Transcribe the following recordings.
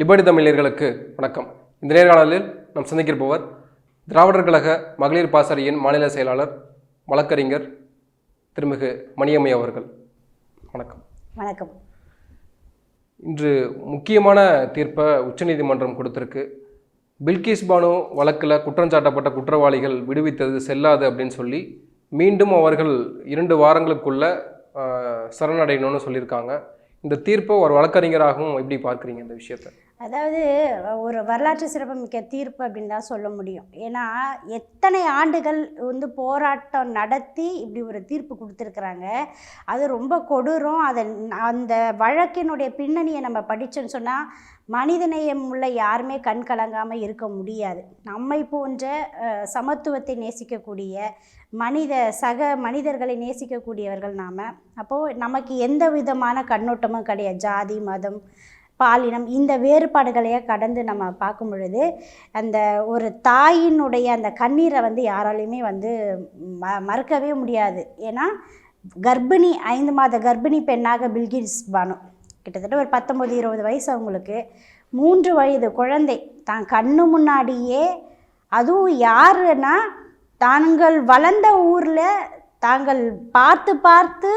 Liberty தமிழர்களுக்கு வணக்கம். இந்த நேர்காணலில் நாம் சந்திக்கிருப்பவர் திராவிடர் கழக மகளிர் பாசறையின் மாநில செயலாளர் வழக்கறிஞர் திருமிகு மணியம்மை அவர்கள். வணக்கம். வணக்கம். இன்று முக்கியமான தீர்ப்பை உச்சநீதிமன்றம் கொடுத்திருக்கு. பில்கிஸ் பானு வழக்கில் குற்றஞ்சாட்டப்பட்ட குற்றவாளிகள் விடுவித்தது செல்லாது அப்படின்னு சொல்லி மீண்டும் அவர்கள் இரண்டு வாரங்களுக்குள்ள சரணடையணும்னு சொல்லியிருக்காங்க. இந்த தீர்ப்பை ஒரு வழக்கறிஞராகவும் எப்படி பார்க்குறீங்க இந்த விஷயத்தை? அதாவது ஒரு வரலாற்று சிறப்புமிக்க தீர்ப்பு அப்படின்னு தான் சொல்ல முடியும். ஏன்னா எத்தனை ஆண்டுகள் வந்து போராட்டம் நடத்தி இப்படி ஒரு தீர்ப்பு கொடுத்துருக்குறாங்க அது ரொம்ப கொடூரம். அதை அந்த வழக்கினுடைய பின்னணியை நம்ம படித்தோன்னு சொன்னால் மனிதநேயம் உள்ள யாருமே கண் கலங்காமல் இருக்க முடியாது. நம்மை போன்ற சமத்துவத்தை நேசிக்கக்கூடிய மனித சக மனிதர்களை நேசிக்கக்கூடியவர்கள் நாம் அப்போது நமக்கு எந்த விதமான கண்ணோட்டமும் கிடையாது. ஜாதி மதம் பாலினம் இந்த வேறுபாடுகளையே கடந்து நம்ம பார்க்கும் பொழுது அந்த ஒரு தாயினுடைய அந்த கண்ணீரை வந்து யாராலையுமே வந்து ம மறக்கவே முடியாது. ஏன்னா கர்ப்பிணி ஐந்து மாத கர்ப்பிணி பெண்ணாக பில்கின்ஸ் பானு. கிட்டத்தட்ட ஒரு பத்தொம்பது இருபது வயசு அவங்களுக்கு. மூன்று வயது குழந்தை. தான் கண்ணு முன்னாடியே அதுவும் யாருன்னா தாங்கள் வளர்ந்த ஊரில் தாங்கள் பார்த்து பார்த்து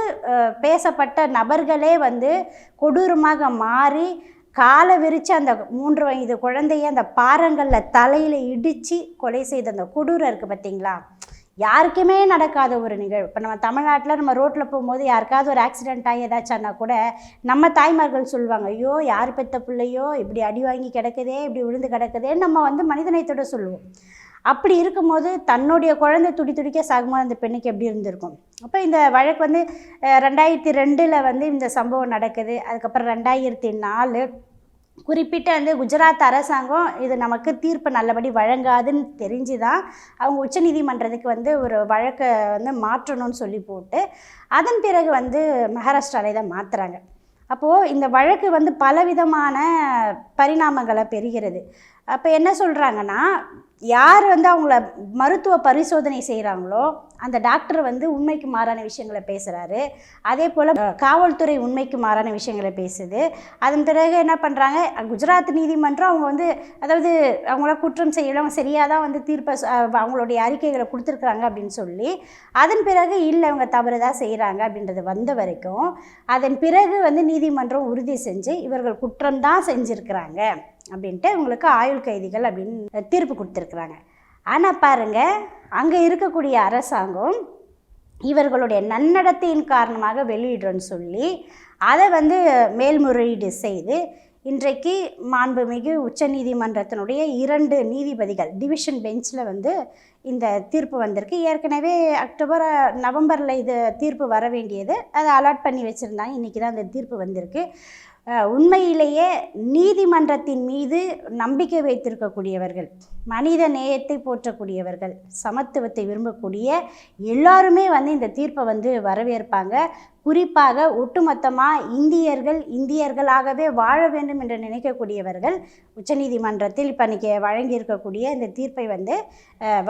பேசப்பட்ட நபர்களே வந்து கொடூரமாக மாறி காலை விரித்து அந்த மூன்று வயது குழந்தைய அந்த பாறங்களில் தலையில் இடித்து கொலை செய்த அந்த கொடூரம் இருக்குது பார்த்தீங்களா யாருக்குமே நடக்காத ஒரு நிகழ்வு. இப்போ நம்ம தமிழ்நாட்டில் நம்ம ரோட்டில் போகும்போது யாருக்காவது ஒரு ஆக்சிடென்ட் ஆகி ஏதாச்சும்னா கூட நம்ம தாய்மார்கள் சொல்லுவாங்க ஐயோ யார் பெற்ற பிள்ளையோ? இப்படி அடி வாங்கி கிடக்குதே இப்படி விழுந்து கிடக்குதேன்னு நம்ம வந்து மனிதநேயத்தோட சொல்லுவோம். அப்படி இருக்கும்போது தன்னுடைய குழந்தை துடி துடிக்க சாகும்போது அந்த பெண்ணுக்கு எப்படி இருந்திருக்கும்? அப்போ இந்த வழக்கு வந்து ரெண்டாயிரத்தி ரெண்டில் வந்து இந்த சம்பவம் நடக்குது. அதுக்கப்புறம் ரெண்டாயிரத்தி நாலு குறிப்பிட்ட வந்து குஜராத் அரசாங்கம் இது நமக்கு தீர்ப்பு நல்லபடி வழங்காதுன்னு தெரிஞ்சு தான் அவங்க உச்சநீதிமன்றத்துக்கு வந்து ஒரு வழக்கை வந்து மாற்றணும்னு சொல்லி போட்டு அதன் பிறகு வந்து மகாராஷ்டிராவில் இதை மாற்றுறாங்க அப்போது இந்த வழக்கு வந்து பலவிதமான பரிணாமங்களை பெறுகிறது. அப்போ என்ன சொல்கிறாங்கன்னா யார் வந்து அவங்கள மருத்துவ பரிசோதனை செய்கிறாங்களோ அந்த டாக்டர் வந்து உண்மைக்கு மாறான விஷயங்களை பேசுகிறாரு அதே போல் காவல்துறை உண்மைக்கு மாறான விஷயங்களை பேசுது. அதன் பிறகு என்ன பண்ணுறாங்க குஜராத் நீதிமன்றம் அவங்க வந்து அதாவது அவங்கள குற்றம் செய்யலாம் அவங்க சரியாக தான் வந்து தீர்ப்பை அவங்களுடைய அறிக்கைகளை கொடுத்துருக்குறாங்க அப்படின்னு சொல்லி அதன் பிறகு இல்லை அவங்க தவறு தான் செய்கிறாங்க அப்படின்றது வந்த வரைக்கும் அதன் பிறகு வந்து நீதிமன்றம் உறுதி செஞ்சு இவர்கள் குற்றம் தான் செஞ்சுருக்கிறாங்க அப்படின்ட்டு இவங்களுக்கு ஆயுள் கைதிகள் அப்படின்னு தீர்ப்பு கொடுத்துருக்குறாங்க. ஆனால் பாருங்கள் அங்கே இருக்கக்கூடிய அரசாங்கம் இவர்களுடைய நன்னடத்தையின் காரணமாக வெளியிடுறோன்னு சொல்லி அதை வந்து மேல்முறையீடு செய்து இன்றைக்கு மாண்புமிகு உச்சநீதிமன்றத்தினுடைய இரண்டு நீதிபதிகள் டிவிஷன் பெஞ்சில் வந்து இந்த தீர்ப்பு வந்திருக்கு. ஏற்கனவே அக்டோபர் நவம்பரில் இது தீர்ப்பு வர வேண்டியது. அதை அலாட் பண்ணி வச்சுருந்தாங்க. இன்றைக்கி தான் அந்த தீர்ப்பு வந்திருக்கு. உண்மையிலேயே நீதிமன்றத்தின் மீது நம்பிக்கை வைத்திருக்கக்கூடியவர்கள் மனித நேயத்தை போற்றக்கூடியவர்கள் சமத்துவத்தை விரும்பக்கூடிய எல்லாருமே வந்து இந்த தீர்ப்பை வந்து வரவேற்பாங்க. குறிப்பாக ஒட்டுமொத்தமாக இந்தியர்கள் இந்தியர்களாகவே வாழ வேண்டும் என்று நினைக்கக்கூடியவர்கள் உச்சநீதிமன்றத்தில் இப்போ இன்றைக்கி வழங்கியிருக்கக்கூடிய இந்த தீர்ப்பை வந்து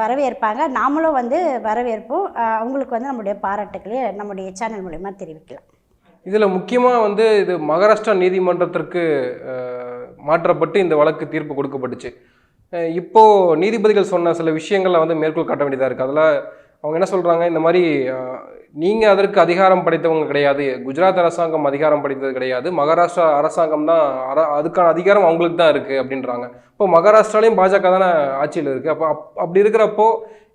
வரவேற்பாங்க. நாமளும் வந்து வரவேற்போம். அவங்களுக்கு வந்து நம்முடைய பாராட்டுக்களை நம்முடைய சேனல் மூலயமா தெரிவிக்கலாம். இதில் முக்கியமாக வந்து இது மகாராஷ்டிரா நீதிமன்றத்திற்கு மாற்றப்பட்டு இந்த வழக்கு தீர்ப்பு கொடுக்கப்பட்டுச்சு. இப்போது இப்போ நீதிபதிகள் சொன்ன சில விஷயங்களை வந்து மேற்கோள் காட்ட வேண்டியதாக இருக்குது அதில் அவங்க என்ன சொல்கிறாங்க இந்த மாதிரி நீங்கள் அதற்கு அதிகாரம் படைத்தவங்க கிடையாது. குஜராத் அரசாங்கம் அதிகாரம் படைத்தது கிடையாது. மகாராஷ்டிரா அரசாங்கம் தான் அர அதுக்கான அதிகாரம் அவங்களுக்கு தான் இருக்குது அப்படின்றாங்க. இப்போ மகாராஷ்டிராலையும் பாஜக தானே ஆட்சியில் இருக்குது அப்போ அப் அப்படி இருக்கிறப்போ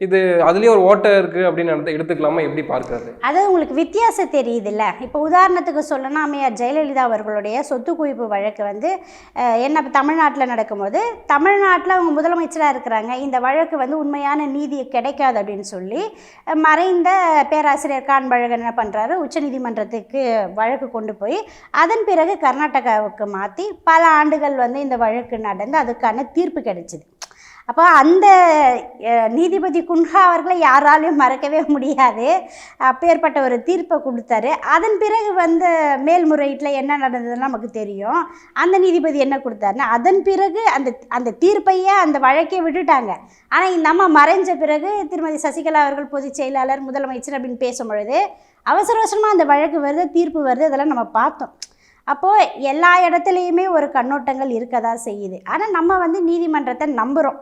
இது அதுலேயும் ஒரு ஓட்டை இருக்குது அப்படின்னு எடுத்துக்கலாமா? எப்படி பார்க்கறது? அதாவது உங்களுக்கு வித்தியாசம் தெரியுதுல்ல. இப்போ உதாரணத்துக்கு சொல்லணும் அம்மையார் ஜெயலலிதா அவர்களுடைய சொத்து குவிப்பு வழக்கு வந்து என்ன தமிழ்நாட்டில் நடக்கும்போது தமிழ்நாட்டில் அவங்க முதலமைச்சராக இருக்கிறாங்க. இந்த வழக்கு வந்து உண்மையான நீதி கிடைக்காது அப்படின்னு சொல்லி மறைந்த பேராசிரியர் கான்பழகன் என்ன பண்ணுறாரு உச்சநீதிமன்றத்துக்கு வழக்கு கொண்டு போய் அதன் பிறகு கர்நாடகாவுக்கு மாற்றி பல ஆண்டுகள் வந்து இந்த வழக்கு நடந்து அதுக்கான தீர்ப்பு கிடைச்சிது. அப்போ அந்த நீதிபதி குன்ஹா அவர்களை யாராலையும் மறக்கவே முடியாது. அப்பேற்பட்ட ஒரு தீர்ப்பை கொடுத்தாரு. அதன் பிறகு வந்த மேல்முறையீட்டில் என்ன நடந்ததுன்னு நமக்கு தெரியும். அந்த நீதிபதி என்ன கொடுத்தாருன்னா அதன் பிறகு அந்த அந்த தீர்ப்பையே அந்த வழக்கே விட்டுட்டாங்க. ஆனால் இந்த அம்மா மறைஞ்ச பிறகு திருமதி சசிகலா அவர்கள் பொதுச் செயலாளர் முதலமைச்சர் அப்படின்னு பேசும் பொழுது அவசர அவசரமாக அந்த வழக்கு வருது தீர்ப்பு வருது அதெல்லாம் நம்ம பார்த்தோம். அப்போது எல்லா இடத்துலையுமே ஒரு கண்ணோட்டங்கள் இருக்க தான் செய்யுது. ஆனால் நம்ம வந்து நீதிமன்றத்தை நம்புகிறோம்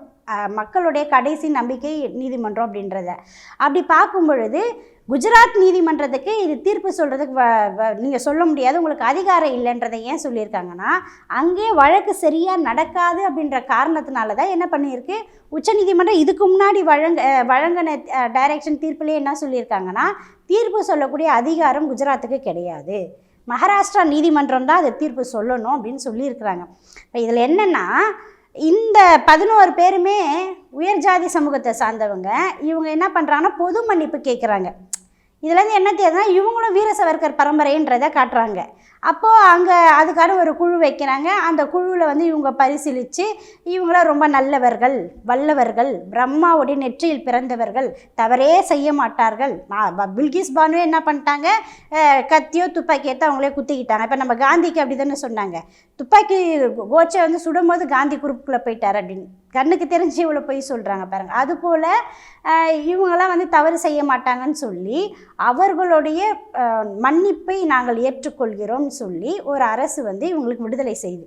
மக்களுடைய கடைசி நம்பிக்கை நீதிமன்றம் அப்படின்றத. அப்படி பார்க்கும் பொழுது குஜராத் நீதிமன்றத்துக்கு இது தீர்ப்பு சொல்கிறதுக்கு நீங்கள் சொல்ல முடியாது உங்களுக்கு அதிகாரம் இல்லைன்றதை ஏன் சொல்லியிருக்காங்கன்னா அங்கே வழக்கு சரியாக நடக்காது அப்படின்ற காரணத்தினால தான் என்ன பண்ணியிருக்கு உச்சநீதிமன்றம் இதுக்கு முன்னாடி வழங்க வழங்கின டைரக்ஷன் தீர்ப்புலேயே என்ன சொல்லியிருக்காங்கன்னா தீர்ப்பு சொல்லக்கூடிய அதிகாரம் குஜராத்துக்கு கிடையாது. மகாராஷ்டிரா நீதிமன்றம் தான் அதை தீர்ப்பு சொல்லணும் அப்படின்னு சொல்லியிருக்கிறாங்க. இப்போ இதில் என்னென்னா இந்த பதினோரு பேருமே உயர் ஜாதி சமூகத்தை சார்ந்தவங்க. இவங்க என்ன பண்ணுறாங்கன்னா பொது மன்னிப்பு கேட்குறாங்க இதுலேருந்து என்ன தெரியுதுன்னா இவங்களும் வீர சவர்கர் பரம்பரைன்றதை காட்டுறாங்க. அப்போது அங்கே அதுக்கான ஒரு குழு வைக்கிறாங்க. அந்த குழுவில் வந்து இவங்க பரிசீலித்து இவங்களாம் ரொம்ப நல்லவர்கள் வல்லவர்கள் பிரம்மாவுடைய நெற்றியில் பிறந்தவர்கள் தவறே செய்ய மாட்டார்கள். நான் ப- பில்கிஸ் பானுவே என்ன பண்ணிட்டாங்க? கத்தியோ துப்பாக்கி எடுத்து அவங்களே குத்திக்கிட்டாங்க. இப்போ நம்ம காந்திக்கு அப்படி தானே சொன்னாங்க. துப்பாக்கி கோச்சை வந்து சுடும்போது காந்தி குரூப்புக்குள்ளே போயிட்டார் அப்படின்னு. கண்ணுக்கு தெரிஞ்சு இவ்வளோ போய் சொல்கிறாங்க பாருங்கள் அதுபோல் இவங்களாம் வந்து தவறு செய்ய மாட்டாங்கன்னு சொல்லி அவர்களுடைய மன்னிப்பை நாங்கள் ஏற்றுக்கொள்கிறோம். அப்படின்னு சொல்லி ஒரு அரசு வந்து இவங்களுக்கு விடுதலை செய்யுது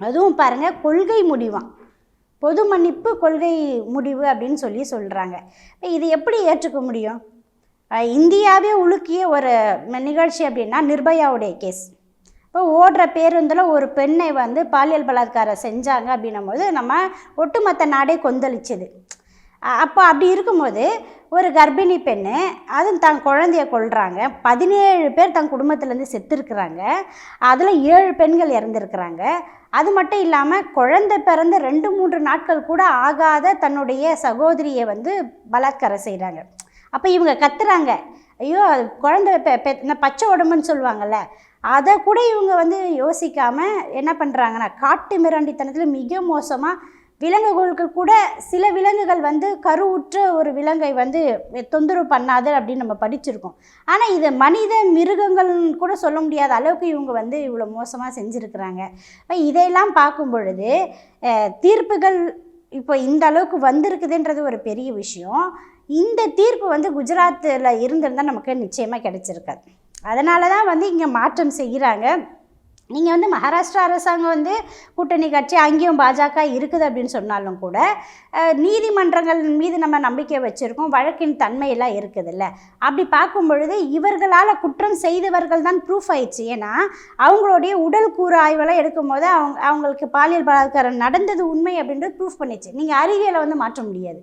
அதுவும் பாருங்கள் கொள்கை முடிவாம். பொது மன்னிப்பு கொள்கை முடிவு அப்படின்னு சொல்லி சொல்கிறாங்க இது எப்படி ஏற்றுக்க முடியும்? இந்தியாவே உலுக்கிய ஒரு நிகழ்ச்சி அப்படின்னா நிர்பயாவுடைய கேஸ். இப்போ ஓடுற பேருந்தில் ஒரு பெண்ணை வந்து பாலியல் பலாத்காரம் செஞ்சாங்க அப்படின்னும் போது நம்ம ஒட்டுமொத்த நாடே கொந்தளிச்சது. அப்போ அப்படி இருக்கும்போது ஒரு கர்ப்பிணி பெண் அதுவும் தன் குழந்தைய கொள்கிறாங்க பதினேழு பேர் தன் குடும்பத்துலேருந்து செத்துருக்குறாங்க. அதில் ஏழு பெண்கள் இறந்துருக்குறாங்க. அது மட்டும் இல்லாமல் குழந்தை பிறந்த ரெண்டு மூன்று நாட்கள் கூட ஆகாத தன்னுடைய சகோதரியை வந்து பலாத்காரம் செய்கிறாங்க அப்போ இவங்க கத்துறாங்க. ஐயோ அது குழந்தை பெ பெ இந்த பச்சை உடம்புன்னு சொல்லுவாங்கள்ல அதை கூட இவங்க வந்து யோசிக்காமல் என்ன பண்ணுறாங்கன்னா காட்டு மிராண்டித்தனத்தில் மிக மோசமாக விலங்குகளுக்கு கூட சில விலங்குகள் வந்து கருவுற்ற ஒரு விலங்கை வந்து தொந்தரவு பண்ணாது அப்படின்னு நம்ம படிச்சிருக்கோம். ஆனால் இது மனித மிருகங்கள்னு கூட சொல்ல முடியாத அளவுக்கு இவங்க வந்து இவ்வளோ மோசமாக செஞ்சுருக்கிறாங்க. இதையெல்லாம் பார்க்கும் பொழுது தீர்ப்புகள் இப்போ இந்த அளவுக்கு வந்திருக்குதுன்றது ஒரு பெரிய விஷயம். இந்த தீர்ப்பு வந்து குஜராத்தில் இருந்திருந்தால் நமக்கு நிச்சயமாக கிடைச்சிருக்காது. அதனால தான் வந்து இங்கே மாற்றம் செய்கிறாங்க நீங்கள் வந்து மகாராஷ்டிரா அரசாங்கம் வந்து கூட்டணி கட்சி அங்கேயும் பாஜக இருக்குது அப்படின்னு சொன்னாலும் கூட நீதிமன்றங்கள் மீது நம்ம நம்பிக்கை வச்சுருக்கோம் வழக்கின் தன்மையெல்லாம் இருக்குதுல்ல. அப்படி பார்க்கும் பொழுது இவர்களால் குற்றம் செய்தவர்கள் தான் ப்ரூஃப் ஆயிடுச்சு. ஏன்னா அவங்களுடைய உடல் கூறு ஆய்வெல்லாம் எடுக்கும்போது அவங்க அவங்களுக்கு பாலியல் பலாத்காரம் நடந்தது உண்மை அப்படின்றது ப்ரூஃப் பண்ணிச்சு. நீங்கள் அறிவியலை வந்து மாற்ற முடியாது.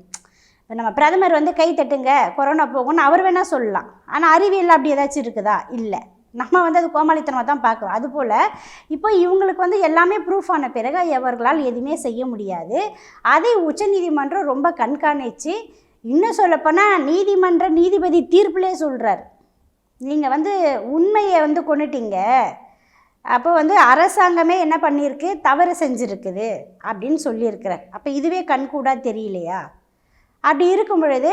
இப்போ நம்ம பிரதமர் வந்து கை தட்டுங்க கொரோனா போகும்னு அவர் வேணால் சொல்லலாம். ஆனால் அறிவியல் அப்படி ஏதாச்சும் இருக்குதா? இல்லை. நம்ம வந்து அது கோமாளித்தனமாக தான் பார்க்குறோம். அதுபோல் இப்போ இவங்களுக்கு வந்து எல்லாமே ப்ரூஃப் ஆன பிறகு அவர்களால் எதுவுமே செய்ய முடியாது. அதை உச்சநீதிமன்றம் ரொம்ப கண்காணித்து இன்னும் சொல்லப்போனால் நீதிமன்ற நீதிபதி தீர்ப்பிலே சொல்கிறார் நீங்கள் வந்து உண்மையை வந்து கொண்டுட்டீங்க அப்போ வந்து அரசாங்கமே என்ன பண்ணியிருக்கு? தவறு செஞ்சுருக்குது அப்படின்னு சொல்லியிருக்கிறார். அப்போ இதுவே கண்கூடாக தெரியலையா? அப்படி இருக்கும் பொழுது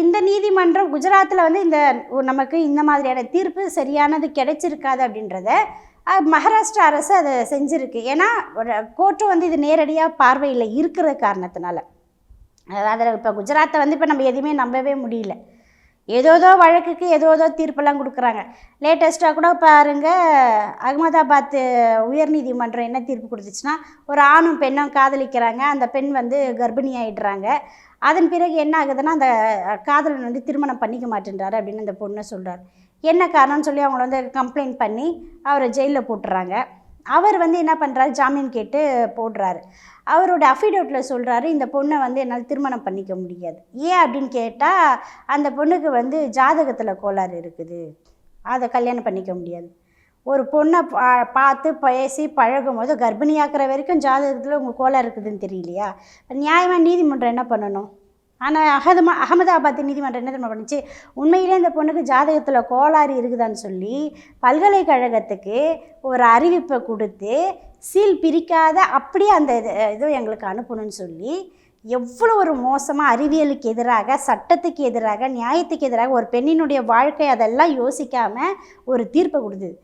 இந்த நீதிமன்றம் குஜராத்தில் வந்து இந்த நமக்கு இந்த மாதிரியான தீர்ப்பு சரியானது கிடைச்சிருக்காது அப்படின்றத மகாராஷ்டிரா அரசு அதை செஞ்சுருக்கு. ஏன்னா கோர்ட்டும் வந்து இது நேரடியாக பார்வையில் இருக்கிற காரணத்தினால. அதாவது இப்போ குஜராத்தை வந்து இப்போ நம்ம எதுவுமே நம்பவே முடியல. ஏதோதோ வழக்குக்கு ஏதோதோ தீர்ப்பெல்லாம் கொடுக்குறாங்க. லேட்டஸ்ட்டாக கூட பாருங்க அகமதாபாத் உயர்நீதிமன்றம் என்ன தீர்ப்பு கொடுத்துச்சுன்னா ஒரு ஆணும் பெண்ணும் காதலிக்கிறாங்க அந்த பெண் வந்து கர்ப்பிணி ஆகிடுறாங்க அதன் பிறகு என்ன ஆகுதுன்னா அந்த காதலன் வந்து திருமணம் பண்ணிக்க மாட்டேன்றாரு அப்படின்னு அந்த பொண்ணை சொல்கிறார் என்ன காரணம்னு சொல்லி அவங்கள வந்து கம்ப்ளைண்ட் பண்ணி அவரை ஜெயிலில் போட்டுறாங்க. அவர் வந்து என்ன பண்ணுறாரு ஜாமீன் கேட்டு போடுறாரு. அவரோட அஃபிடவிட்டில் சொல்கிறாரு இந்த பொண்ணை வந்து என்னால் திருமணம் பண்ணிக்க முடியாது. ஏன் அப்படின்னு கேட்டால் அந்த பொண்ணுக்கு வந்து ஜாதகத்தில் கோளாறு இருக்குது. அதை கல்யாணம் பண்ணிக்க முடியாது. ஒரு பொண்ணை பா பார்த்து பேசி பழகும் போது கர்ப்பிணியாக்குற வரைக்கும் ஜாதகத்தில் உங்கள் கோளாறு இருக்குதுன்னு தெரியலையா? நியாயமாக நீதிமன்றம் என்ன பண்ணணும்? ஆனால் அகதமா அகமதாபாத் நீதிமன்றம் என்ன தெரியுமா பண்ணுச்சு? உண்மையிலே இந்த பொண்ணுக்கு ஜாதகத்தில் கோளாறு இருக்குதான்னு சொல்லி பல்கலைக்கழகத்துக்கு ஒரு அறிவிப்பை கொடுத்து சீல் பிரிக்காத அப்படியே அந்த இது இது எங்களுக்கு அனுப்பணும்னு சொல்லி எவ்வளோ ஒரு மோசமாக அறிவியலுக்கு எதிராக சட்டத்துக்கு எதிராக நியாயத்துக்கு எதிராக ஒரு பெண்ணினுடைய வாழ்க்கை அதெல்லாம் யோசிக்காமல் ஒரு தீர்ப்பை கொடுத்தது.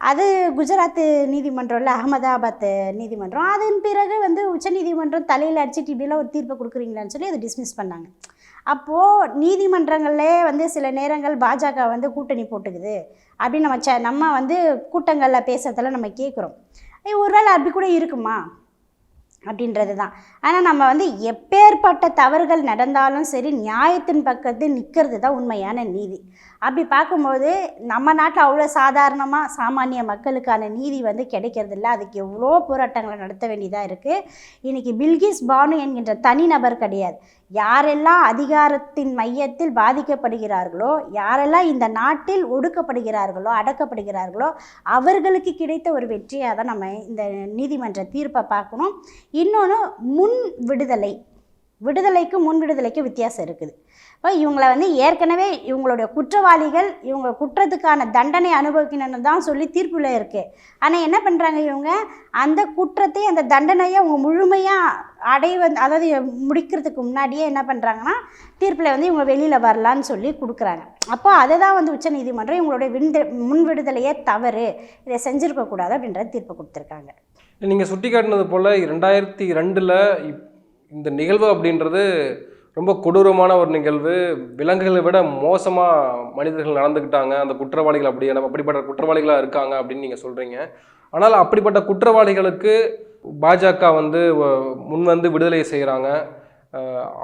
அது குஜராத் நீதிமன்றம்ல அகமதாபாத் நீதிமன்றம். அதன் பிறகு வந்து உச்சநீதிமன்றம் தலையில் அடிச்சுட்டு இப்படிலாம் ஒரு தீர்ப்பை கொடுக்குறீங்களான்னு சொல்லி அதை டிஸ்மிஸ் பண்ணாங்க. அப்போது நீதிமன்றங்களே வந்து சில நேரங்கள் பாஜக வந்து கூட்டணி போட்டுக்குது. அப்படின்னு நம்ம ச நம்ம வந்து கூட்டங்களில் பேசுறதுல நம்ம கேட்குறோம் ஒருவேளை அப்படி கூட இருக்குமா? அப்படின்றது தான் ஆனால் நம்ம வந்து எப்பேற்பட்ட தவறுகள் நடந்தாலும் சரி நியாயத்தின் பக்கத்து நிற்கிறது தான் உண்மையான நீதி. அப்படி பார்க்கும்போது நம்ம நாட்டில் அவ்வளோ சாதாரணமாக சாமானிய மக்களுக்கான நீதி வந்து கிடைக்கிறது இல்லை அதுக்கு எவ்வளோ போராட்டங்களை நடத்த வேண்டியதாக இருக்குது இன்றைக்கி பில்கிஸ் பானு என்கின்ற தனிநபர் கிடையாது. யாரெல்லாம் அதிகாரத்தின் மையத்தில் பாதிக்கப்படுகிறார்களோ யாரெல்லாம் இந்த நாட்டில் ஒடுக்கப்படுகிறார்களோ அடக்கப்படுகிறார்களோ அவர்களுக்கு கிடைத்த ஒரு வெற்றியாக தான் நம்ம இந்த நீதிமன்ற தீர்ப்பை பார்க்கணும். இன்னொன்று முன் விடுதலை. விடுதலைக்கு முன் விடுதலைக்கு வித்தியாசம் இருக்குது. இப்போ இவங்களை வந்து ஏற்கனவே இவங்களுடைய குற்றவாளிகள் இவங்க குற்றத்துக்கான தண்டனை அனுபவிக்கணும்னு தான் சொல்லி தீர்ப்பில் இருக்குது ஆனால் என்ன பண்ணுறாங்க இவங்க? அந்த குற்றத்தை அந்த தண்டனையை அவங்க முழுமையாக அடைவ அதாவது முடிக்கிறதுக்கு முன்னாடியே என்ன பண்ணுறாங்கன்னா தீர்ப்பில் வந்து இவங்க வெளியில் வரலான்னு சொல்லி கொடுக்குறாங்க. அப்போ அதை தான் வந்து உச்சநீதிமன்றம் இவங்களுடைய விண்டு முன் விடுதலையே தவறு. இதை செஞ்சுருக்கக்கூடாது அப்படின்ற தீர்ப்பு கொடுத்துருக்காங்க. நீங்கள் சுட்டி காட்டினது போல் ரெண்டாயிரத்தி ரெண்டில் இந்த நிகழ்வு அப்படின்றது ரொம்ப கொடூரமான ஒரு நிகழ்வு. விலங்குகளை விட மோசமாக மனிதர்கள் நடந்துக்கிட்டாங்க அந்த குற்றவாளிகள் அப்படி அப்படிப்பட்ட குற்றவாளிகளாக இருக்காங்க அப்படின்னு நீங்கள் சொல்கிறீங்க ஆனால் அப்படிப்பட்ட குற்றவாளிகளுக்கு பாஜக வந்து முன் வந்து விடுதலை செய்கிறாங்க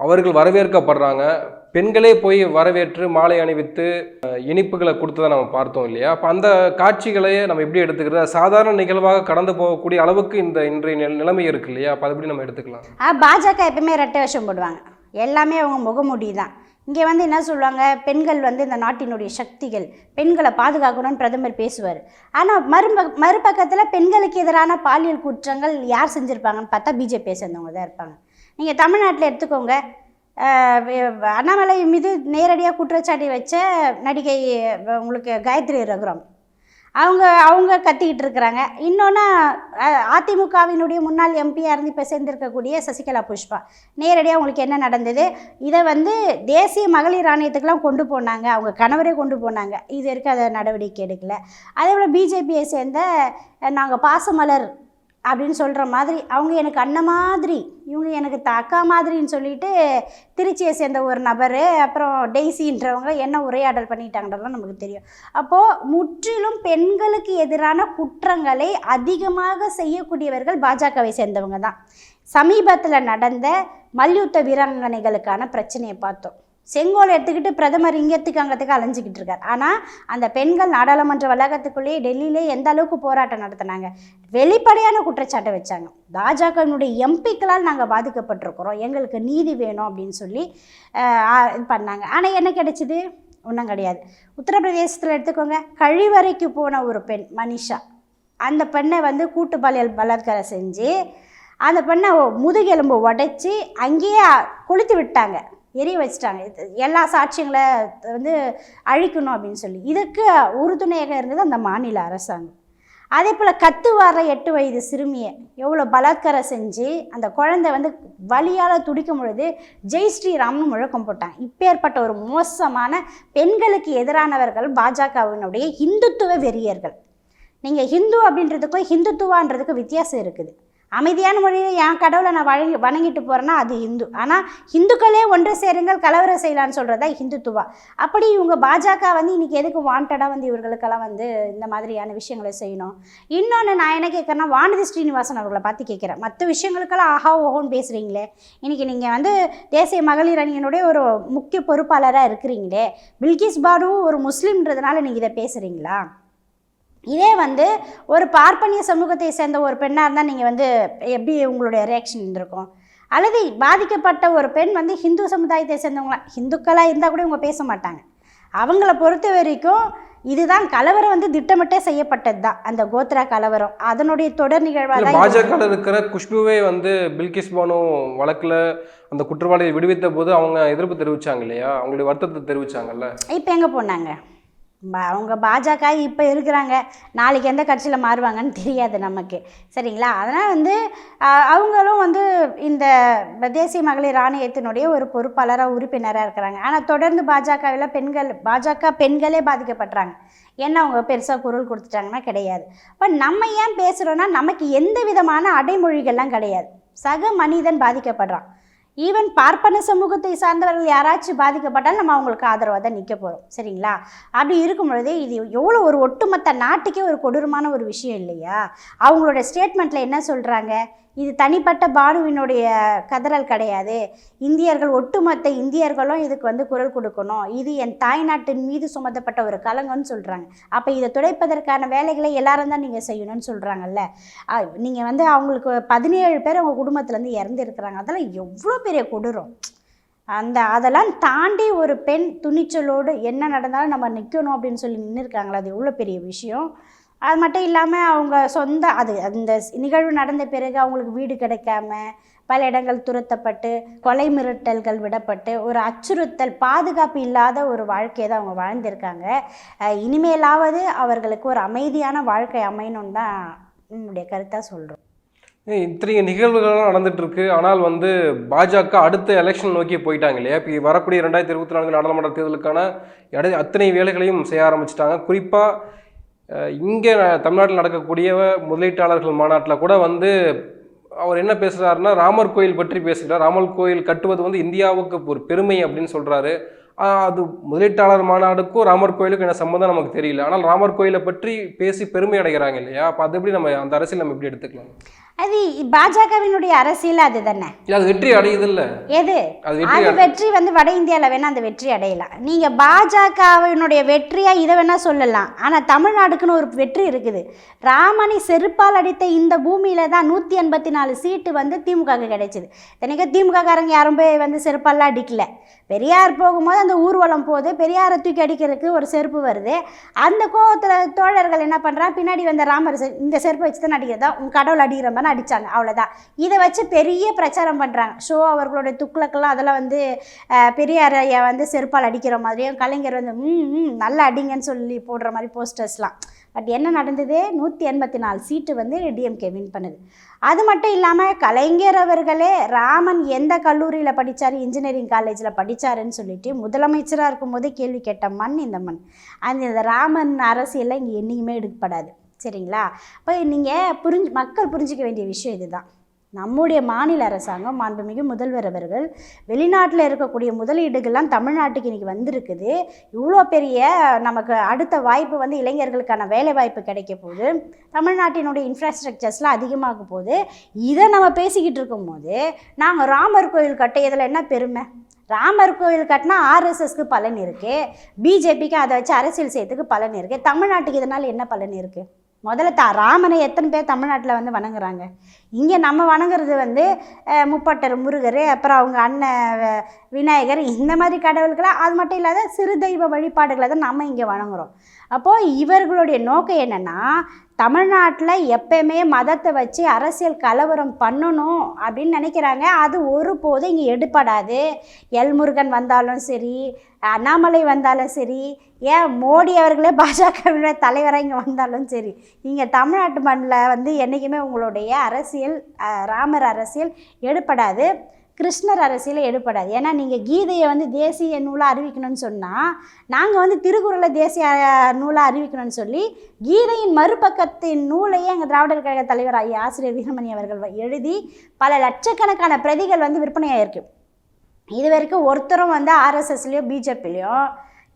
அவர்கள் வரவேற்கப்படுறாங்க. பெண்களே போய் வரவேற்று மாலை அணிவித்து இனிப்புகளை கொடுத்ததை நம்ம பார்த்தோம் இல்லையா? அப்போ அந்த காட்சிகளையே நம்ம எப்படி எடுத்துக்கிறது? சாதாரண நிகழ்வாக கடந்து போகக்கூடிய அளவுக்கு இந்த இன்றைய நில- நிலைமை இருக்கு இல்லையா? அப்போ அது எப்படி நம்ம எடுத்துக்கலாம்? பாஜக எப்பவுமே ரெட்டை வருஷம் போடுவாங்க. எல்லாமே அவங்க முகமூடி தான் இங்கே வந்து என்ன சொல்லுவாங்க? பெண்கள் வந்து இந்த நாட்டினுடைய சக்திகள் பெண்களை பாதுகாக்கணும்னு பிரதமர் பேசுவார். ஆனால் மறுப மறுபக்கத்தில் பெண்களுக்கு எதிரான பாலியல் குற்றங்கள் யார் செஞ்சுருப்பாங்கன்னு பார்த்தா பிஜேபியை சேர்ந்தவங்க தான் இருப்பாங்க. நீங்கள் தமிழ்நாட்டில் எடுத்துக்கோங்க. அண்ணாமலை மீது நேரடியாக குற்றச்சாட்டு வச்ச நடிகை உங்களுக்கு காயத்ரி ரகுராம். அவங்க அவங்க கத்திக்கிட்டு இருக்கிறாங்க. இன்னொன்று அதிமுகவினுடைய முன்னாள் எம்பியாக இருந்து இப்போ சேர்ந்திருக்கக்கூடிய சசிகலா புஷ்பா. நேரடியாக உங்களுக்கு என்ன நடந்தது? இதை வந்து தேசிய மகளிர் ஆணையத்துக்கெலாம் கொண்டு போனாங்க. அவங்க கணவரே கொண்டு போனாங்க. இது வரைக்கும் அதை நடவடிக்கை எடுக்கல. அதே போல் பிஜேபியை சேர்ந்த நாங்கள் பாசமலர் அப்படின்னு சொல்கிற மாதிரி அவங்க எனக்கு அண்ணன் மாதிரி இவங்க எனக்கு த அக்கா மாதிரின்னு சொல்லிட்டு திருச்சியை சேர்ந்த ஒரு நபர் அப்புறம் டெய்ஸின்றவங்க என்ன உரையாடல் பண்ணிட்டாங்கன்றதுலாம் நமக்கு தெரியும். அப்போது முற்றிலும் பெண்களுக்கு எதிரான குற்றங்களை அதிகமாக செய்யக்கூடியவர்கள் பாஜகவை சேர்ந்தவங்க தான். சமீபத்தில் நடந்த மல்யுத்த வீராங்கனைகளுக்கான பிரச்சனையை பார்த்தோம். செங்கோல் எடுத்துக்கிட்டு பிரதமர் இங்கத்துக்கு அங்கத்துக்கு அலைஞ்சிக்கிட்டு இருக்கார். ஆனால் அந்த பெண்கள் நாடாளுமன்ற வளாகத்துக்குள்ளேயே டெல்லியிலே எந்த அளவுக்கு போராட்டம் நடத்தினாங்க? வெளிப்படையான குற்றச்சாட்டை வச்சாங்க. பாஜகவினுடைய எம்பிக்களால் நாங்கள் பாதிக்கப்பட்டிருக்கிறோம். எங்களுக்கு நீதி வேணும் அப்படின்னு சொல்லி இது பண்ணாங்க. ஆனால் என்ன கிடைச்சிது? ஒன்றும் கிடையாது. உத்தரப்பிரதேசத்தில் எடுத்துக்கோங்க. கழிவறைக்கு போன ஒரு பெண் மனிஷா. அந்த பெண்ணை வந்து கூட்டு பாலியல் பலாத்காரம் செஞ்சு அந்த பெண்ணை முதுகெலும்பு உடைச்சி அங்கேயே கொளுத்து விட்டாங்க. எரிய வச்சிட்டாங்க. எல்லா சாட்சியங்களை வந்து அழிக்கணும் அப்படின்னு சொல்லி. இதுக்கு உறுதுணையாக இருந்தது அந்த மாநில அரசாங்கம். அதே போல் கத்து வர எட்டு வயது சிறுமியை எவ்வளோ பலாத்காரம் செஞ்சு அந்த குழந்தை வந்து வலியால் துடிக்கும் பொழுது ஜெய் ஸ்ரீராம்னு முழக்கம் போட்டாங்க. இப்பேற்பட்ட ஒரு மோசமான பெண்களுக்கு எதிரானவர்கள் பாஜகவினுடைய இந்துத்துவ வெறியர்கள். நீங்கள் ஹிந்து அப்படின்றதுக்கும் ஹிந்துத்துவான்றதுக்கும் வித்தியாசம் இருக்குது. அமைதியான மொழியில் என் கடவுளை நான் வழங்கி வணங்கிட்டு போகிறேன்னா அது இந்து ஆனால் ஹிந்துக்களே ஒன்று சேருங்கள் கலவரம் செய்யலான்னு சொல்கிறதா ஹிந்துத்துவா. அப்படி இவங்க பாஜக வந்து இன்றைக்கி எதுக்கு வாண்டடாக வந்து இவர்களுக்கெல்லாம் வந்து இந்த மாதிரியான விஷயங்களை செய்யணும்? இன்னொன்று நான் என்ன கேட்குறேன்னா வானதி ஸ்ரீனிவாசன் அவர்களை பார்த்து கேட்குறேன். மற்ற விஷயங்களுக்கெல்லாம் ஆஹா ஓஹோன்னு பேசுகிறீங்களே இன்றைக்கி நீங்கள் வந்து தேசிய மகளிர் அணியினுடைய ஒரு முக்கிய பொறுப்பாளராக இருக்கிறீங்களே. பில்கிஸ் பானு ஒரு முஸ்லீம்ன்றதுனால நீங்கள் இதை பேசுகிறீங்களா இதே வந்து ஒரு பார்ப்பனிய சமூகத்தை சேர்ந்த ஒரு பெண்ணாக இருந்தால் நீங்கள் வந்து எப்படி உங்களுடைய ரியாக்ஷன் இருந்திருக்கும்? அல்லது பாதிக்கப்பட்ட ஒரு பெண் வந்து ஹிந்து சமுதாயத்தை சேர்ந்தவங்களா? ஹிந்துக்களாக இருந்தால் கூட இவங்க பேச மாட்டாங்க. அவங்கள பொறுத்த வரைக்கும் இதுதான் கலவரம் வந்து திட்டமிட்டே செய்யப்பட்டது தான். அந்த கோத்ரா கலவரம். அதனுடைய தொடர் நிகழ்வாக தான். பாஜக இருக்கிற குஷ்புவே வந்து பில்கிஸ் பானு வழக்குல அந்த குற்றவாளியை விடுவித்த போது அவங்க எதிர்ப்பு தெரிவிச்சாங்க இல்லையா? அவங்களுடைய வருத்தத்தை தெரிவிச்சாங்கல்ல? இப்போ எங்கே போனாங்க? அவங்க பாஜக இப்போ இருக்கிறாங்க. நாளைக்கு எந்த கட்சியில் மாறுவாங்கன்னு தெரியாது நமக்கு. சரிங்களா? அதனால் வந்து அவங்களும் வந்து இந்த தேசிய மகளிர் ஆணையத்தினுடைய ஒரு பொறுப்பாளராக உறுப்பினராக இருக்கிறாங்க. ஆனால் தொடர்ந்து பாஜகவில் பெண்கள் பாஜக பெண்களே பாதிக்கப்படுறாங்க என்ன அவங்க பெருசாக குரல் கொடுத்துட்டாங்கன்னா கிடையாது. இப்போ நம்ம ஏன் பேசுகிறோன்னா நமக்கு எந்த விதமான அடைமொழிகள்லாம் கிடையாது. சக மனிதன் பாதிக்கப்படுறான். ஈவன் பார்ப்பன சமூகத்தை சார்ந்தவர்கள் யாராச்சும் பாதிக்கப்பட்டால் நம்ம அவங்களுக்கு ஆதரவாக தான் நிற்க போகிறோம் சரிங்களா? அப்படி இருக்கும் பொழுதே இது எவ்வளோ ஒரு ஒட்டுமொத்த நாட்டுக்கே ஒரு கொடூரமான ஒரு விஷயம் இல்லையா? அவங்களோட ஸ்டேட்மெண்ட்டில் என்ன சொல்கிறாங்க இது தனிப்பட்ட பானுவினுடைய கதறல் கிடையாது. இந்தியர்கள் ஒட்டுமொத்த இந்தியர்களும் இதுக்கு வந்து குரல் கொடுக்கணும். இது என் தாய்நாட்டின் மீது சுமத்தப்பட்ட ஒரு கலங்கம்னு சொல்கிறாங்க அப்போ இதை துடைப்பதற்கான வேலைகளை எல்லாரும் தான் நீங்கள் செய்யணும்னு சொல்கிறாங்கல்ல நீங்கள் வந்து அவங்களுக்கு பதினேழு பேர் அவங்க குடும்பத்துலேருந்து இறந்துருக்குறாங்க. அதெல்லாம் எவ்வளோ பெரிய கொடூரம். அந்த அதெல்லாம் தாண்டி ஒரு பெண் துணிச்சலோடு என்ன நடந்தாலும் நம்ம நிற்கணும் அப்படின்னு சொல்லி நின்றுருக்காங்களா அது எவ்வளோ பெரிய விஷயம். அது மட்டும் இல்லாமல் அவங்க சொந்த அது அந்த நிகழ்வு நடந்த பிறகு அவங்களுக்கு வீடு கிடைக்காம பல இடங்கள் துரத்தப்பட்டு கொலை மிரட்டல்கள் விடப்பட்டு ஒரு அச்சுறுத்தல் பாதுகாப்பு இல்லாத ஒரு வாழ்க்கையை தான் அவங்க வாழ்ந்திருக்காங்க. இனிமேலாவது அவர்களுக்கு ஒரு அமைதியான வாழ்க்கை அமையணும்னு தான் என்னுடைய கருத்தாக சொல்கிறோம் இத்தனை நிகழ்வுகள்லாம் நடந்துட்டுருக்கு. ஆனால் வந்து பாஜக அடுத்த எலெக்ஷன் நோக்கி போயிட்டாங்க இல்லையா? இப்போ வரக்கூடிய ரெண்டாயிரத்தி இருபத்தி நான்கு நாடாளுமன்ற தேர்தலுக்கான இடை அத்தனை வேலைகளையும் செய்ய ஆரம்பிச்சிட்டாங்க. குறிப்பாக இங்கே தமிழ்நாட்டில் நடக்கக்கூடிய முதலீட்டாளர்கள் மாநாட்டில் கூட வந்து அவர் என்ன பேசுகிறாருன்னா ராமர் கோயில் பற்றி பேசுகிறார். ராமர் கோயில் கட்டுவது வந்து இந்தியாவுக்கு ஒரு பெருமை அப்படின்னு சொல்கிறாரு அது முதலீட்டாளர் மாநாடுக்கும் ராமர் கோயிலுக்கும் என்ன சம்மந்தம் நமக்கு தெரியல. ஆனால் ராமர் கோயிலை பற்றி பேசி பெருமை அடைகிறாங்க இல்லையா? அப்போ அது எப்படி நம்ம அந்த அரசியல் நம்ம எப்படி எடுத்துக்கலாம்? அது பாஜகவினுடைய அரசியல் அது தானே? அது வெற்றி அடையுது இல்ல எது? அது வெற்றி வந்து வட இந்தியாவில் வேணால் அந்த வெற்றி அடையலாம். நீங்கள் பாஜகவினுடைய வெற்றியாக இதை வேணால் சொல்லலாம். ஆனால் தமிழ்நாடுக்குன்னு ஒரு வெற்றி இருக்குது. ராமனை செருப்பால் அடித்த இந்த பூமியில் தான் நூற்றி எண்பத்தி நாலு சீட்டு வந்து திமுகவுக்கு கிடைச்சிது. இத்தனைக்கும் திமுககாரங்க யாரும் போய் வந்து செருப்பாலாம் அடிக்கல. பெரியார் போகும்போது அந்த ஊர்வலம் போகுது. பெரியாரை தூக்கி அடிக்கிறதுக்கு ஒரு செருப்பு வருது. அந்த கோவத்தில் தோழர்கள் என்ன பண்ணுறாங்க பின்னாடி வந்த ராமர் இந்த செருப்பை வச்சு தான் அடிக்கிறதா? உன் கடவுள் அடிக்கிற மாதிரி அடித்தாங்க அவ்வளோதான் இதை வச்சு பெரிய பிரச்சாரம் பண்ணுறாங்க ஷோ அவர்களுடைய துக்ளக்கெல்லாம் அதெல்லாம் வந்து அஹ், பெரியார் ஐயா வந்து செருப்பால் அடிக்கிற மாதிரியும் கலைஞர் வந்து ம் ம் நல்லா அடிங்கன்னு சொல்லி போடுற மாதிரி போஸ்டர்ஸ்லாம் பட் என்ன நடந்தது? நூற்றி எண்பத்தி நாலு சீட்டு வந்து டிஎம்கே வின் பண்ணுது. அது மட்டும் இல்லாமல் கலைஞர் அவர்களே ராமன் எந்த கல்லூரியில் படித்தார் இன்ஜினியரிங் காலேஜில் படித்தாருன்னு சொல்லிட்டு முதலமைச்சராக இருக்கும்போதே கேள்வி கேட்ட மண் இந்த மண். அந்த இந்த ராமன் அரசியலில் இங்கே என்றைக்குமே எடுக்கப்படாது. சரிங்களா? இப்போ நீங்கள் புரிஞ்சு மக்கள் புரிஞ்சிக்க வேண்டிய விஷயம் இதுதான். நம்முடைய மாநில அரசாங்கம் மாண்புமிகு முதல்வர் அவர்கள் வெளிநாட்டில் இருக்கக்கூடிய முதலீடுகள்லாம் தமிழ்நாட்டுக்கு இன்றைக்கி வந்திருக்குது. இவ்வளோ பெரிய நமக்கு அடுத்த வாய்ப்பு வந்து இளைஞர்களுக்கான வேலை வாய்ப்பு கிடைக்க போது தமிழ்நாட்டினுடைய இன்ஃப்ராஸ்ட்ரக்சர்ஸ்லாம் அதிகமாக போகுது. இதை நம்ம பேசிக்கிட்டு இருக்கும்போது நாங்கள் ராமர் கோயில் கட்டியதில் என்ன பெருமை? ராமர் கோயில் கட்டினா ஆர்எஸ்எஸ்க்கு பலன் இருக்குது பிஜேபிக்கு அதை வச்சு அரசியல் செய்யறதுக்கு பலன் இருக்குது தமிழ்நாட்டுக்கு இதனால் என்ன பலன் இருக்குது முதல்ல த ராமனை எத்தனை பேர் தமிழ்நாட்டில் வந்து வணங்குறாங்க? இங்கே நம்ம வணங்குறது வந்து முப்பட்டர் முருகர் அப்புறம் அவங்க அண்ணன் விநாயகர் இந்த மாதிரி கடவுளுக்கெல்லாம் அது மட்டும் இல்லாத சிறு தெய்வ வழிபாடுகளை தான் நம்ம இங்கே வணங்குறோம். அப்போது இவர்களுடைய நோக்கம் என்னென்னா தமிழ்நாட்டில் எப்பயுமே மதத்தை வச்சு அரசியல் கலவரம் பண்ணணும் அப்படின்னு நினைக்கிறாங்க. அது ஒருபோதும் இங்கே எடுபடாது. எல்முருகன் வந்தாலும் சரி அண்ணாமலை வந்தாலும் சரி ஏன் மோடி அவர்களே பாஜகவினுடைய தலைவராக இங்கே வந்தாலும் சரி இங்கே தமிழ்நாட்டு மண்ணில் வந்து என்றைக்குமே உங்களுடைய அரசியல் ராமர் அரசியல் எடுபடாது. கிருஷ்ணர் அரசியல் எடுபடாது. ஏன்னா நீங்கள் கீதையை வந்து தேசிய நூலாக அறிவிக்கணும்னு சொன்னால் நாங்கள் வந்து திருக்குறளை தேசிய நூலாக அறிவிக்கணும்னு சொல்லி கீதையின் மறுபக்கத்தின் நூலையே எங்கள் திராவிடர் கழக தலைவர் ஐயா ஆசிரியர் வீரமணி அவர்கள் எழுதி பல லட்சக்கணக்கான பிரதிகள் வந்து விற்பனையாகிருக்கு இது வரைக்கும் ஒருத்தரும் வந்து ஆர்எஸ்எஸ்லேயோ பிஜேபிலேயோ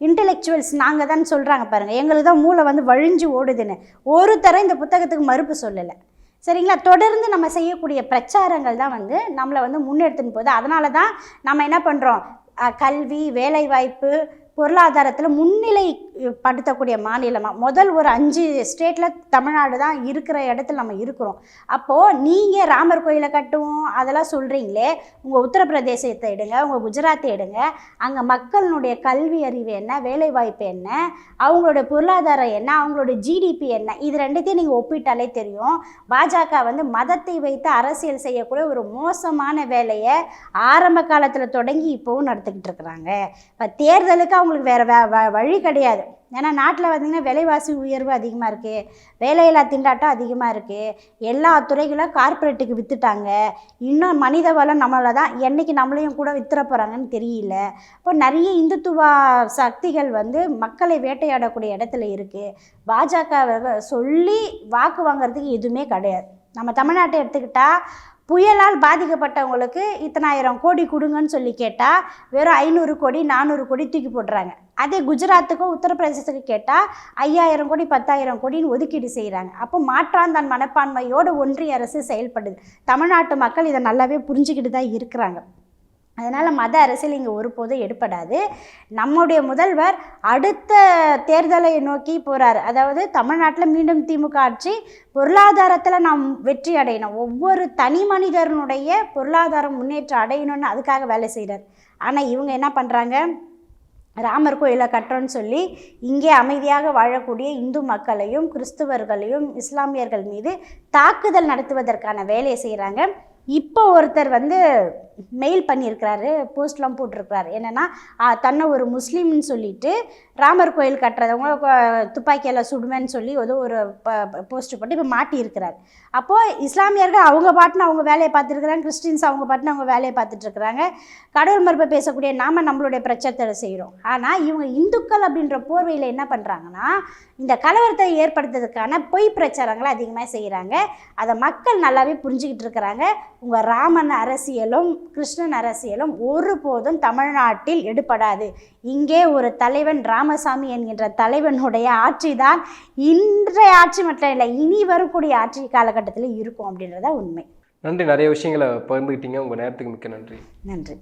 இன்டெலெக்சுவல்ஸ் நாங்கள் தான் சொல்கிறாங்க பாருங்கள் எங்களுக்கு தான் மூளை வந்து வழிஞ்சு ஓடுதுன்னு. ஒருத்தரம் இந்த புத்தகத்துக்கு மறுப்பு சொல்லலை. சரிங்களா? தொடர்ந்து நம்ம செய்யக்கூடிய பிரச்சாரங்கள் தான் வந்து நம்மளை வந்து முன்னெடுத்துன்னு போகுது. அதனால தான் நம்ம என்ன பண்ணுறோம் கல்வி வேலைவாய்ப்பு பொருளாதாரத்தில் முன்னிலை படுத்தக்கூடிய மாநிலமாக முதல் ஒரு அஞ்சு ஸ்டேட்டில் தமிழ்நாடு தான் இருக்கிற இடத்துல நம்ம இருக்கிறோம். அப்போது நீங்கள் ராமர் கோயிலை கட்டுவோம் அதெல்லாம் சொல்கிறீங்களே உங்கள் உத்தரப்பிரதேசத்தை எடுங்க உங்கள் குஜராத்தை எடுங்க அங்கே மக்களினுடைய கல்வி அறிவு என்ன வேலைவாய்ப்பு என்ன அவங்களோட பொருளாதாரம் என்ன அவங்களோட ஜிடிபி என்ன இது ரெண்டுத்தையும் நீங்கள் ஒப்பிட்டாலே தெரியும். பாஜக வந்து மதத்தை வைத்து அரசியல் செய்யக்கூடிய ஒரு மோசமான வேலையை ஆரம்ப காலத்தில் தொடங்கி இப்போவும் நடத்திக்கிட்டு இருக்கிறாங்க. இப்போ தேர்தலுக்கு அவங்களுக்கு வேறு வே வ- வழி கிடையாது. ஏன்னா நாட்டில் பார்த்திங்கன்னா விலைவாசி உயர்வு அதிகமாக இருக்குது வேலையில்லா திண்டாட்டம் அதிகமாக இருக்குது எல்லா துறைகளும் கார்ப்பரேட்டுக்கு விற்றுட்டாங்க இன்னும் மனித வளம் நம்மளை தான் என்றைக்கு நம்மளையும் கூட வித்துற போகிறாங்கன்னு தெரியல. இப்போ நிறைய இந்துத்துவ சக்திகள் வந்து மக்களை வேட்டையாடக்கூடிய இடத்துல இருக்குது பாஜக சொல்லி வாக்கு வாங்குறதுக்கு எதுவுமே கிடையாது. நம்ம தமிழ்நாட்டை எடுத்துக்கிட்டால் புயலால் பாதிக்கப்பட்டவங்களுக்கு இத்தனாயிரம் கோடி கொடுங்கன்னு சொல்லி கேட்டால் வெறும் ஐநூறு கோடி நானூறு கோடி தூக்கி போடுறாங்க அதே குஜராத்துக்கும் உத்தரப்பிரதேசத்துக்கு கேட்டால் ஐயாயிரம் கோடி பத்தாயிரம் கோடின்னு ஒதுக்கீடு செய்கிறாங்க அப்போ மாற்றாந்தான் மனப்பான்மையோடு ஒன்றிய அரசு செயல்படுது. தமிழ்நாட்டு மக்கள் இதை நல்லாவே புரிஞ்சுக்கிட்டு தான் இருக்கிறாங்க. அதனால் மத அரசியல் இங்கே ஒருபோதும் எடுப்படாது நம்முடைய முதல்வர் அடுத்த தேர்தலை நோக்கி போகிறார் அதாவது தமிழ்நாட்டில் மீண்டும் திமுக ஆட்சி பொருளாதாரத்தில் நாம் வெற்றி அடையணும். ஒவ்வொரு தனி மனிதனுடைய பொருளாதாரம் முன்னேற்றம் அடையணும்னு அதுக்காக வேலை செய்கிறார் ஆனால் இவங்க என்ன பண்ணுறாங்க ராமர் கோயிலை கட்டுறோன்னு சொல்லி இங்கே அமைதியாக வாழக்கூடிய இந்து மக்களையும் கிறிஸ்துவர்களையும் இஸ்லாமியர்கள் மீது தாக்குதல் நடத்துவதற்கான வேலையை செய்கிறாங்க இப்போ ஒருத்தர் வந்து மெயில் பண்ணியிருக்கிறாரு போஸ்ட்லாம் போட்டிருக்கிறாரு. என்னென்னா தன்னை ஒரு முஸ்லீம்னு சொல்லிட்டு ராமர் கோயில் கட்டுறதவங்க கொ- துப்பாக்கியால் சுடுவேன்னு சொல்லி ஏதோ ஒரு போஸ்ட் போட்டு இப்போ மாட்டியிருக்கிறார். அப்போது இஸ்லாமியர்கள் அவங்க பாட்டுன்னு அவங்க வேலையை பார்த்துருக்குறாங்க கிறிஸ்டின்ஸ் அவங்க பாட்டுன்னு அவங்க வேலையை பார்த்துட்ருக்குறாங்க. கடவுள் மறுப்பை பேசக்கூடிய நாம நம்மளுடைய பிரச்சத்தை செய்கிறோம் ஆனால் இவங்க இந்துக்கள் அப்படின்ற போர்வையில் என்ன பண்ணுறாங்கன்னா இந்த கலவரத்தை ஏற்படுத்துறதுக்கான பொய் பிரச்சாரங்களை அதிகமாக செய்கிறாங்க அதை மக்கள் நல்லாவே புரிஞ்சுக்கிட்டு இருக்கிறாங்க. உங்கள் ராமன் அரசியலும் கிருஷ்ணன் அரசியலும் ஒருபோதும் தமிழ்நாட்டில் எடுபடாது. இங்கே ஒரு தலைவன் ராமசாமி என்கின்ற தலைவனுடைய ஆட்சி தான் இன்றைய ஆட்சி மட்டும் இல்லை இனி வரக்கூடிய ஆட்சி காலகட்டத்தில் இருக்கும் அப்படின்றத உண்மை. நன்றி. நிறைய விஷயங்களை பகிர்ந்துக்கிட்டீங்க உங்கள் நேரத்துக்கு மிக்க நன்றி. நன்றி.